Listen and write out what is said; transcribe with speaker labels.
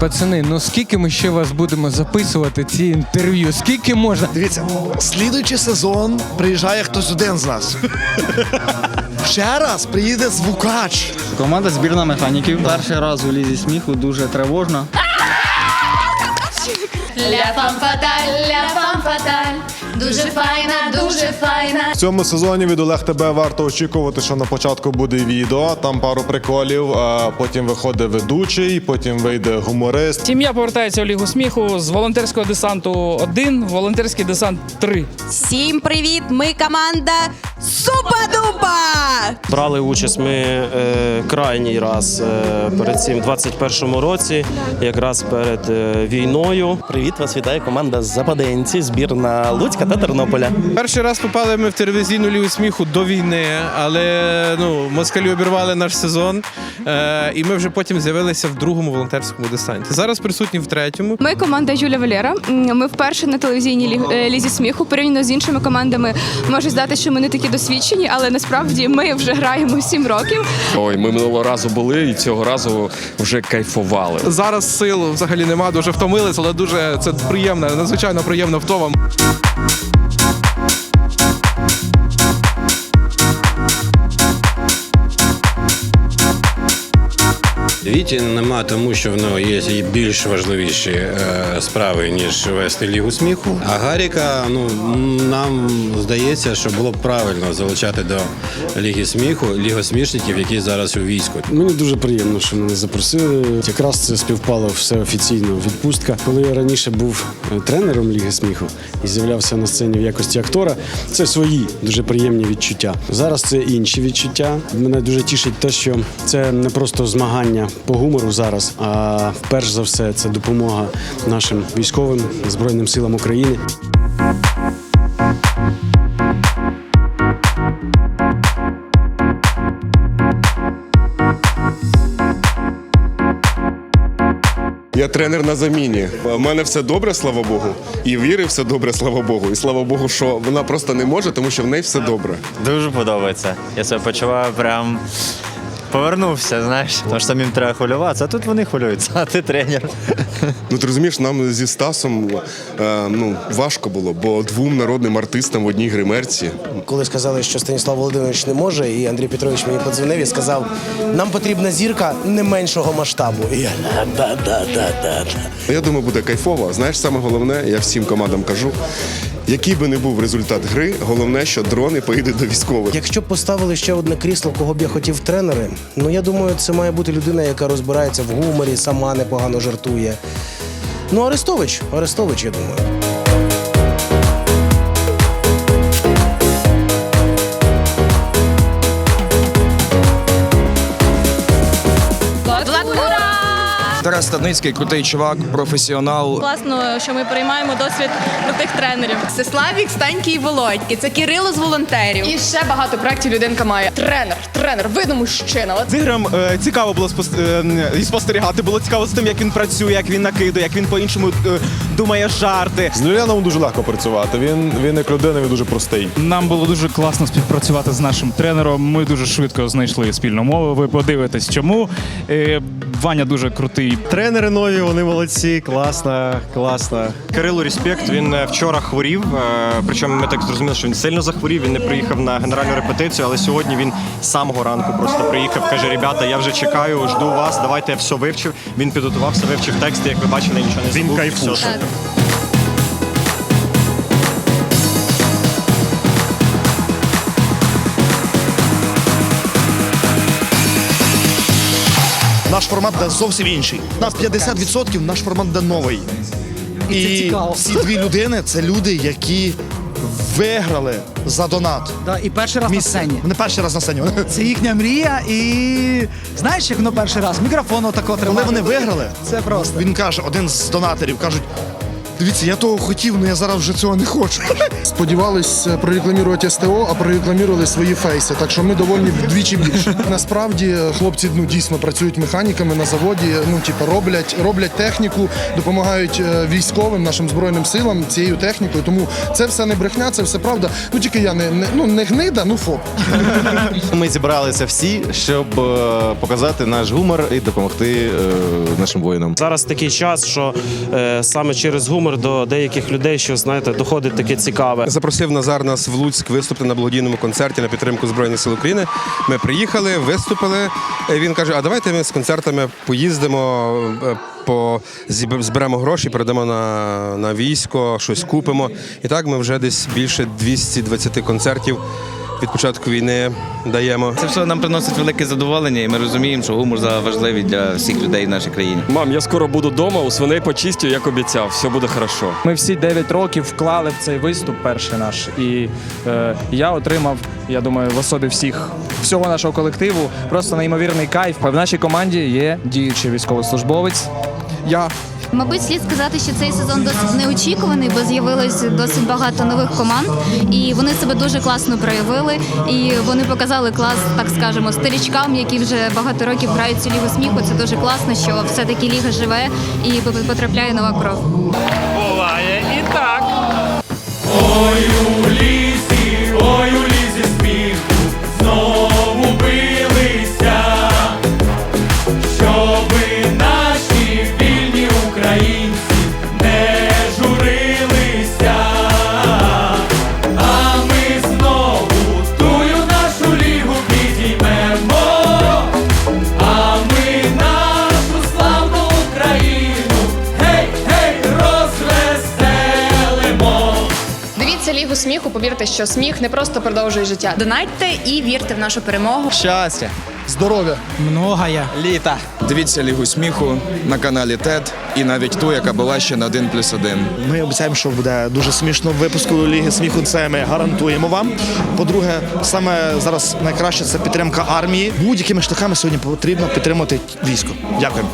Speaker 1: Пацани, ну скільки ми ще вас будемо записувати ці інтерв'ю? Скільки можна?
Speaker 2: Дивіться, слідуючий сезон приїжджає хтось один з нас. Ще раз приїде звукач.
Speaker 3: Команда збірна механіків. Перший раз у лізі сміху дуже тривожно.
Speaker 4: Ля фам фаталь, ля фам фаталь. Дуже файна, дуже файна.
Speaker 5: В цьому сезоні від Олег тебе варто очікувати, що на початку буде відео, там пару приколів, а потім виходить ведучий, потім вийде гуморист.
Speaker 6: Сім'я повертається у Лігу сміху з волонтерського десанту 1, волонтерський десант 3.
Speaker 7: Всім привіт! Ми команда Супа-Дупа!
Speaker 8: Брали участь ми е, крайній раз е, перед цим 21-му році, якраз перед е, війною.
Speaker 9: Привіт, вас вітає команда Западенці, збірна Луцька та Тернополя.
Speaker 10: Перший раз попали ми в телевізійну лігу сміху до війни, але ну москалі обірвали наш сезон, е, і ми вже потім з'явилися в другому волонтерському десанті. Зараз присутні в третьому.
Speaker 11: Ми команда Юля Валера. Ми вперше на телевізійній лі- е, лізі сміху. Порівняно з іншими командами може здатися, що ми не такі досвідчені, але насправді ми вже граємо 7 років.
Speaker 12: Ой, ми минулого разу були і цього разу вже кайфували.
Speaker 10: Зараз сил взагалі нема, дуже втомились, але дуже це приємно, надзвичайно приємно втома.
Speaker 13: Віті нема, тому що нього є і більш важливіші е, справи, ніж вести лігу сміху. А Гаріка, ну нам здається, що було б правильно залучати до ліги сміху лігосмішників, які зараз у війську.
Speaker 14: Мені дуже приємно, що мене запросили. Якраз це співпало все офіційно. Відпустка. Коли я раніше був е, тренером Ліги сміху і з'являвся на сцені в якості актора, це свої дуже приємні відчуття. Зараз це інші відчуття. Мене дуже тішить те, що це не просто змагання по гумору зараз, а перш за все це допомога нашим військовим збройним силам України.
Speaker 5: Я тренер на заміні. У мене все добре, слава Богу. І віри все добре, слава Богу. І слава Богу, що вона просто не може, тому що в неї все добре.
Speaker 3: Дуже подобається. Я себе почуваю прям. Повернувся, знаєш, тому що самим треба хвилюватися, а тут вони хвилюються, а ти тренер.
Speaker 5: Ну ти розумієш, нам зі Стасом е, ну важко було, бо двом народним артистам в одній гримерці.
Speaker 2: Коли сказали, що Станіслав Володимирович не може, і Андрій Петрович мені подзвонив і сказав: нам потрібна зірка не меншого масштабу. І я да-да-да-да-да.
Speaker 5: Я думаю, буде кайфово. Знаєш, саме головне, я всім командам кажу. Який би не був результат гри, головне, що дрони поїдуть до військових.
Speaker 2: Якщо б поставили ще одне крісло, кого б я хотів тренери, ну я думаю, це має бути людина, яка розбирається в гуморі, сама непогано жартує. Ну, Арестович, Арестович, я думаю.
Speaker 3: Тарас Стадницький, крутий чувак, професіонал.
Speaker 11: Класно, що ми приймаємо досвід крутих тренерів.
Speaker 7: Це Славік, Станьки і Володьки. Це Кирило з волонтерів.
Speaker 11: І ще багато проєктів людинка має. Тренер, тренер, видно мужчина. От
Speaker 10: З Ігорем е, цікаво було і спостерігати. Було цікаво з тим, як він працює, як він накидує, як він по-іншому е, думає жарти.
Speaker 5: З Люляном дуже легко працювати. Він, він як людина, він дуже простий.
Speaker 6: Нам було дуже класно співпрацювати з нашим тренером. Ми дуже швидко знайшли спільну мову. Ви подивитесь, чому. Е, Ваня дуже крутий.
Speaker 9: Тренери нові, вони молодці, класно, класно. Кирилу респект. Він е, вчора хворів. е, Причому ми так зрозуміли, що він сильно захворів. Він не приїхав на генеральну репетицію, але сьогодні він з самого ранку просто приїхав. Каже: ребята, я вже чекаю, жду вас. Давайте я все вивчив. Він підготувався, вивчив тексти. Як ви бачили, нічого не забув. Він кайфує.
Speaker 2: Формат буде зовсім інший. У нас 50% наш формат де новий. І, ці дві людини це люди, які виграли за донат.
Speaker 3: Да, і перший раз
Speaker 2: Місце. Вони перший раз на сцені.
Speaker 3: Це їхня мрія, і знаєш, як воно перший раз? Мікрофон отако
Speaker 2: Коли вони виграли,
Speaker 3: Це просто.
Speaker 2: він каже, один з донаторів кажуть. Дивіться, я того хотів, але я зараз вже цього не хочу.
Speaker 15: Сподівались е, прорекламувати СТО, а прорекламували свої фейси. Так що ми довольні вдвічі більше. Насправді е, хлопці ну дійсно працюють механіками на заводі. Ну типу, роблять роблять техніку, допомагають е, військовим нашим збройним силам цією технікою. Тому це все не брехня, це все правда. Ну тільки я не, не ну не гнида, ну фоп.
Speaker 16: Ми зібралися всі, щоб е, показати наш гумор і допомогти е, нашим воїнам.
Speaker 8: Зараз такий час, що е, саме через гумор до деяких людей, що знаєте, доходить таке цікаве.
Speaker 5: Запросив Назар нас в Луцьк виступити на благодійному концерті на підтримку Збройних сил України. Ми приїхали, виступили. Е, Він каже: А давайте ми з концертами поїздимо, е, по зберемо гроші, передамо на, на військо, щось купимо. І так ми вже десь більше 220 концертів від початку війни даємо.
Speaker 17: Це все нам приносить велике задоволення, і ми розуміємо, що гумор важливий для всіх людей в нашій країні.
Speaker 12: Мам, я скоро буду вдома, у свиней почистю, як обіцяв. Все буде хорошо.
Speaker 6: Ми всі 9 років вклали в цей виступ перший наш. І е, я отримав, я думаю, в особі всіх всього нашого колективу просто неймовірний кайф. В нашій команді є діючий військовослужбовець. Я
Speaker 4: Мабуть, слід сказати, що цей сезон досить неочікуваний, бо з'явилось досить багато нових команд, і вони себе дуже класно проявили. І вони показали клас, так скажемо, старічкам, які вже багато років грають цю лігу сміху. Це дуже класно, що все-таки ліга живе і потрапляє нова кров.
Speaker 18: Сміху,
Speaker 7: повірте, що сміх не просто продовжує життя. Донатьте і вірте в нашу перемогу.
Speaker 1: Щастя,
Speaker 15: Здоров'я.
Speaker 1: многая.
Speaker 17: Літа.
Speaker 12: Дивіться Лігу сміху на каналі ТЕД і навіть ту, яка була ще на 1 плюс 1.
Speaker 2: Ми обіцяємо, що буде дуже смішно в випуску Ліги сміху. Це ми гарантуємо вам. По-друге, саме зараз найкраще це підтримка армії. Будь-якими шляхами сьогодні потрібно підтримати військо. Дякуємо.